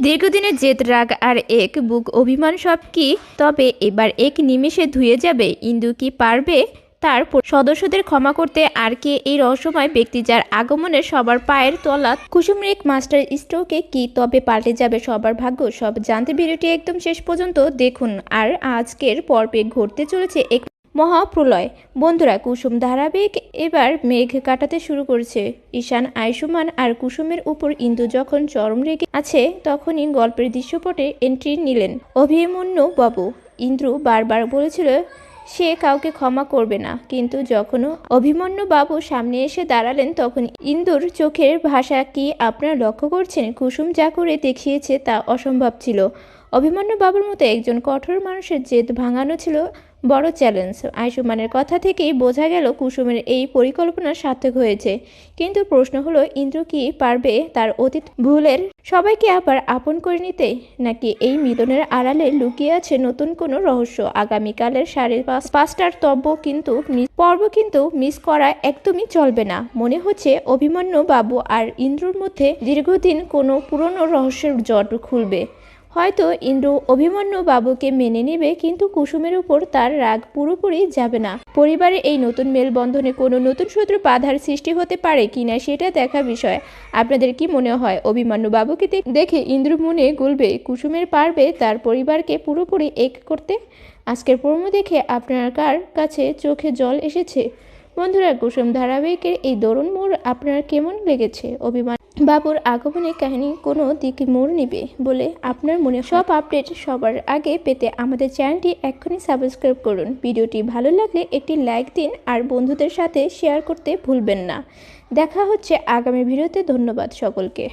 দীর্ঘদিনের জেদ, রাগ আর এক বুক অভিমান সব কি? তবে এবার এক নিমেষে ধুয়ে যাবে ইন্দু কি পারবে? তার সদস্যদের ক্ষমা করতে আর কে এই রহস্যময় ব্যক্তি যার আগমনে সবার পায়ের তলা? কুসুমরিক মাস্টার স্ট্রোকে কি তবে পাল্টে যাবে সবার ভাগ্য? সব জানতে ভিডিওটি একদম শেষ পর্যন্ত দেখুন। আর আজকের পর্বে ঘটতে চলেছে এক মহাপ্রলয়। বন্ধুরা, কুসুম ধারাবাহিক এবার মেঘ কাটাতে শুরু করেছে। ঈশান, আয়ুষ্মান আর কুসুমের উপর ইন্দু যখন চরম রেগে আছে, তখনই গল্পের দৃশ্যপটে এন্ট্রি নিলেন অভিমন্যু বাবু। ইন্দ্র বারবার বলেছিল, সে কাউকে ক্ষমা করবে না। কিন্তু যখন অভিমন্যু বাবু সামনে এসে দাঁড়ালেন, তখন ইন্দুর চোখের ভাষা, কি আপনারা লক্ষ্য করছেন? কুসুম যা করে দেখিয়েছে তা অসম্ভব ছিল। অভিমন্যু বাবুর মতো একজন কঠোর মানুষের জেদ ভাঙানো ছিল বড় চ্যালেঞ্জ। আয়ুষ্মানের কথা থেকেই বোঝা গেল কুসুমের এই পরিকল্পনা সার্থক হয়েছে। কিন্তু প্রশ্ন হলো, ইন্দ্র কি পারবে তার অতীত ভুলের? সবাইকে আবার আপন করে নিতে? নাকি এই মিলনের আড়ালে লুকিয়ে আছে নতুন কোনো রহস্য? আগামীকালের সাড়ে পাঁচ পাঁচটার তব্য কিন্তু পর্ব কিন্তু মিস করা একদমই চলবে না। মনে হচ্ছে অভিমন্যু বাবু আর ইন্দ্রর মধ্যে দীর্ঘদিন কোনো পুরনো রহস্যের জট খুলবে। হয়তো ইন্দ্র অভিমন্যু বাবুকে মেনে নেবে, কিন্তু কুসুমের উপর তার রাগ পুরোপুরি যাবে না। পরিবারে এই নতুন মেলবন্ধনে কোনো নতুন শত্রু বাধার সৃষ্টি হতে পারে কিনা সেটা দেখা বিষয়। আপনাদের কি মনে হয়? অভিমন্যু বাবুকে দেখে ইন্দ্র মনে গুলবে, কুসুমের পারবে তার পরিবারকে পুরোপুরি এক করতে? আজকের প্রমো দেখে আপনার কার কাছে চোখে জল এসেছে? বন্ধুরা, কুসুম ধারাবাহিকের এই দরুণ মোড় আপনার কেমন লেগেছে? অভিমান বাবুর আগমনের কাহিনী কোনো দিকে মোড় নিবে বলে আপনার মনে সব আপডেট সবার আগে পেতে আমাদের চ্যানেলটি এক্ষুনি সাবস্ক্রাইব করুন। ভিডিওটি ভালো লাগলে একটি লাইক দিন আর বন্ধুদের সাথে শেয়ার করতে ভুলবেন না। দেখা হচ্ছে আগামী ভিডিওতে। ধন্যবাদ সকলকে।